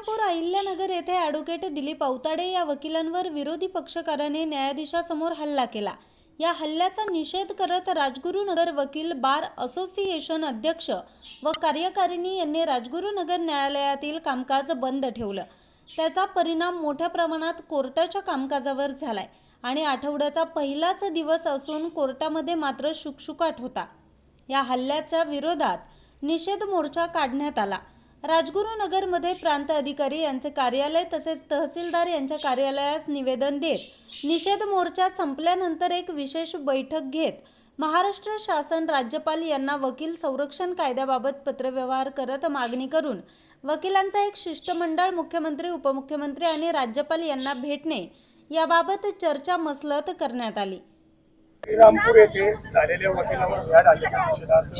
श्रीरामपूर अहिल्यानगर येथे ॲडव्होकेट दिलीप अवताडे या वकिलांवर विरोधी पक्षकाराने न्यायाधीशासमोर हल्ला केला. या हल्ल्याचा निषेध करत राजगुरुनगर वकील बार असोसिएशन अध्यक्ष व कार्यकारिणी यांनी राजगुरुनगर न्यायालयातील कामकाज बंद ठेवलं. त्याचा परिणाम मोठ्या प्रमाणात कोर्टाच्या कामकाजावर झालाय आणि आठवड्याचा पहिलाच दिवस असून कोर्टामध्ये मात्र शुकशुकाट होता. या हल्ल्याच्या विरोधात निषेध मोर्चा काढण्यात आला. राजगुरुनगरमध्ये प्रांत अधिकारी यांचे कार्यालय तसेच तहसीलदार यांच्या कार्यालयास निवेदन देत निषेध मोर्चा संपल्यानंतर एक विशेष बैठक घेत महाराष्ट्र शासन राज्यपाल यांना वकील संरक्षण कायद्याबाबत पत्रव्यवहार करत मागणी करून वकिलांचा एक शिष्टमंडळ मुख्यमंत्री उपमुख्यमंत्री आणि राज्यपाल यांना भेटणे याबाबत चर्चा मसलत करण्यात आली. श्रीरामपूर येथे झालेल्या वकिलांवर भ्याड आलेल्या निषेधार्थ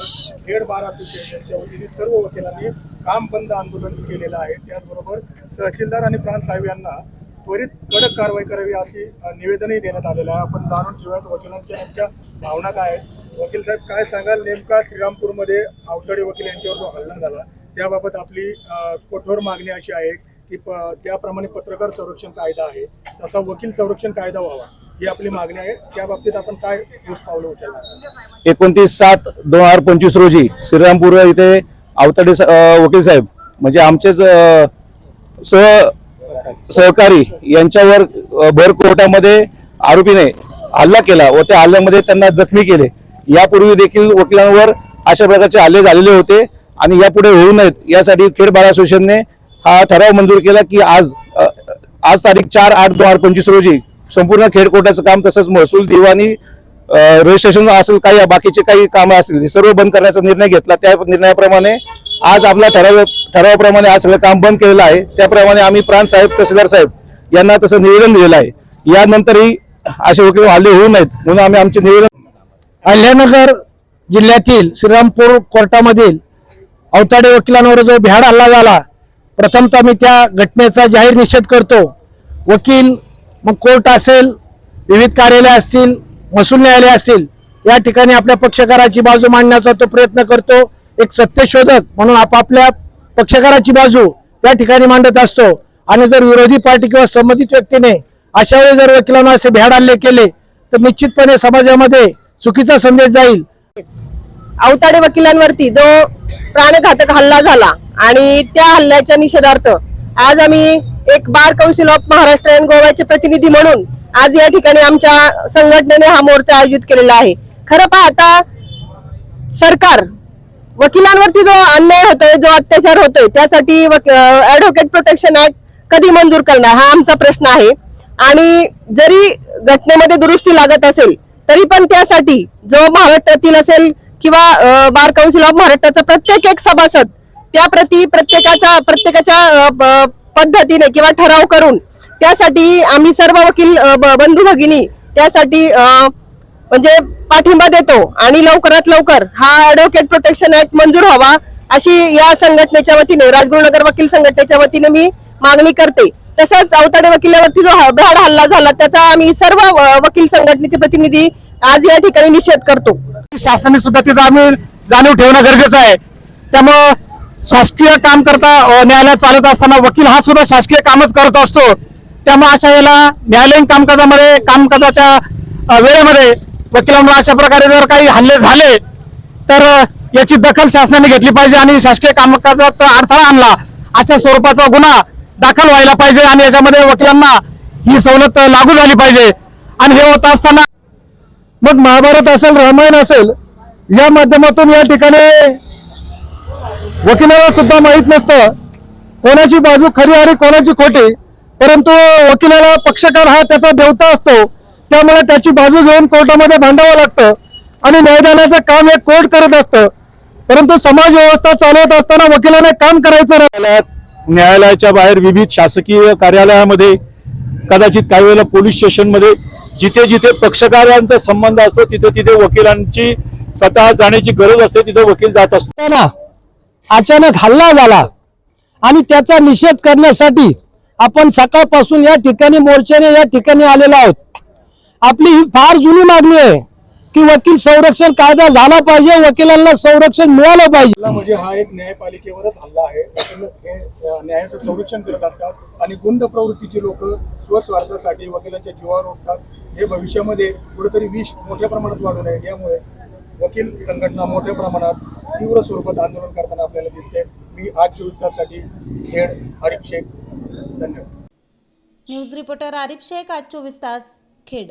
वतीने सर्व वकिलांनी काम बंद आंदोलन केलेलं आहे. त्याचबरोबर तहसीलदार आणि प्रांत साहेब यांना त्वरित कडक कारवाई करावी अशी निवेदनही देण्यात आलेलं आहे. आपण जाणून घेऊयात वकिलांच्या यांच्या भावना काय आहेत. वकील साहेब काय सांगाल? नेमका श्रीरामपूरमध्ये अवतडे वकील यांच्यावर जो हल्ला झाला त्याबाबत आपली कठोर मागणी अशी आहे की प त्याप्रमाणे पत्रकार संरक्षण कायदा आहे. तसा वकील संरक्षण कायदा व्हावा ही आपली मागणी आहे. त्या बाबतीत आपण काय पावलं उचलणार? एकोणतीस सात दोन हजार पंचवीस रोजी श्रीरामपूर इथे आवताडे सा- वकील साहेब म्हणजे आमचेच सह सहकारी यांच्यावर भर कोर्टामध्ये आरोपीने हल्ला केला व त्या हल्ल्यामध्ये त्यांना जखमी केले. यापूर्वी देखील वकिलांवर अशा प्रकारचे हल्ले झालेले होते आणि यापुढे होऊ नयेत. यासाठी खेड बार असोसिएशनने हा ठराव मंजूर केला की आज आज तारीख चार आठ दोन हजार पंचवीस रोजी संपूर्ण खेड कोर्टाचं काम तसंच महसूल दिवाणी रजिस्ट्रेशन असेल काही बाकीचे काही कामं असतील हे सर्व बंद करण्याचा निर्णय घेतला. त्या निर्णयाप्रमाणे आज आपला ठराव ठरावाप्रमाणे आज सगळं काम बंद केलेलं आहे. त्याप्रमाणे आम्ही प्राण साहेब तहसीलदार साहेब यांना तसं निवेदन दिलेलं आहे. यानंतरही असे वकील हल्ले होऊ नयेत म्हणून आम्ही आमचे निवेदन अहिल्यानगर जिल्ह्यातील श्रीरामपूर कोर्टामधील अवताडे वकिलांवर जो भ्याड हल्ला झाला प्रथमतः मी त्या घटनेचा जाहीर निषेध करतो. वकील मग कोर्ट असेल विविध कार्यालय असतील महसूल न्यायालय असेल या ठिकाणी आपल्या पक्षकाराची बाजू मांडण्याचा तो प्रयत्न करतो. एक सत्यशोधक म्हणून आपापल्या पक्षकाराची बाजू त्या ठिकाणी मांडत असतो. आणि जर विरोधी पार्टी किंवा संबंधित व्यक्तीने अशा वेळी जर वकिलांना असे भ्याड हल्ले केले तर निश्चितपणे समाजामध्ये चुकीचा संदेश जाईल. अवताडे वकिलांवरती जो प्राणघातक हल्ला झाला आणि त्या हल्ल्याच्या निषेधार्थ आज आम्ही एक bar council of Maharashtra and गोव्याचे प्रतिनिधी म्हणून आज या ठिकाणी आमच्या संघटनेने हा मोर्चा आयोजित केलेला आहे. खरं पाहता सरकार वकिलांवरती जो अन्याय होतोय जो अत्याचार होतोय त्यासाठी ऍडव्होकेट प्रोटेक्शन ऍक्ट कधी मंजूर करणार? हा आमचा प्रश्न आहे. आणि जरी घटनेमध्ये दुरुस्ती लागत असेल तरी पण त्यासाठी जो महाराष्ट्रातील असेल किंवा बार काउन्सिल ऑफ महाराष्ट्राचा प्रत्येक एक सभासद त्या प्रती प्रत्येकाच्या प्रत्येकाच्या पद्धतीने किंवा ठराव करून त्यासाठी आम्ही सर्व वकील बंधू भगिनी त्यासाठी म्हणजे पाठिंबा देतो आणि लवकरात लवकर हा ॲडव्होकेट प्रोटेक्शन ऍक्ट मंजूर व्हावा अशी या संघटनेच्या वतीने राजगुरुनगर वकील संघटनेच्या वतीने मी मागणी करते. तसंच अवताडे वकिलावरती जो भ्याड हल्ला झाला त्याचा आम्ही सर्व वकील संघटनेचे प्रतिनिधी आज या ठिकाणी निषेध करतो. शासनाने सुद्धा तिचा आम्ही जाणीव ठेवणं गरजेचं आहे. त्यामुळं शासकीय काम करता न्यायालयात चालत असताना वकील हा सुद्धा शासकीय कामच करत असतो. त्यामुळे अशा वेळेला न्यायालयीन कामकाजामध्ये कामकाजाच्या वेळेमध्ये वकिलांवर अशा प्रकारे जर काही हल्ले झाले तर याची दखल शासनाने घेतली पाहिजे आणि शासकीय कामकाजात अडथळा आणला. अशा स्वरूपाचा गुन्हा दाखल व्हायला पाहिजे आणि याच्यामध्ये वकिलांना ही सवलत लागू झाली पाहिजे. आणि हे होत असताना मग महाभारत असेल रामायण असेल या माध्यमातून या ठिकाणी वकिलाला सुद्धा माहीत नसतं कोणाची बाजू खरी आणि कोणाची खोटी. परंतु वकिलाला पक्षकार हा त्याचा देवता असतो. त्यामुळे त्याची बाजू घेऊन कोर्टामध्ये भांडावं लागतं आणि न्यायदानाचं काम हे कोर्ट करत असतं. परंतु समाज व्यवस्था चालवत असताना वकिलाने काम करायचं न्यायालयात न्यायालयाच्या बाहेर विविध शासकीय कार्यालयामध्ये कदाचित काही वेळेला पोलीस स्टेशनमध्ये जिथे जिथे पक्षकारांचा संबंध असतो तिथे तिथे वकिलांची स्वतः जाण्याची गरज असते तिथे वकील जात असतो. असताना अचानक हल्ला झाला. आणि त्याचा निषेध करण्यासाठी आपण सकाळपासून या ठिकाणी मोर्चाने या ठिकाणी आलेलो आहोत. आपली ही फार जुनी मागणी आहे की वकील संरक्षण कायदा झाला पाहिजे वकिलांना संरक्षण मिळालं पाहिजे. म्हणजे हा एक न्यायपालिकेवरच हल्ला आहे. न्यायाचं संरक्षण करत असतात आणि गुंड प्रवृत्तीची लोक स्वस्वार्थासाठी वकिलांच्या जीवावर उठतात हे भविष्यामध्ये कुठेतरी विष मोठ्या प्रमाणात वाढू नये. यामुळे वकील संघटना मोठ्या प्रमाणात तीव्र स्वरूपात आंदोलन करताना आपल्याला दिसते. मी आज चोवीस तासासाठी खेड हरीप शेख. धन्यवाद. न्यूज रिपोर्टर आरिफ शेख आज चोवीस तास खेड.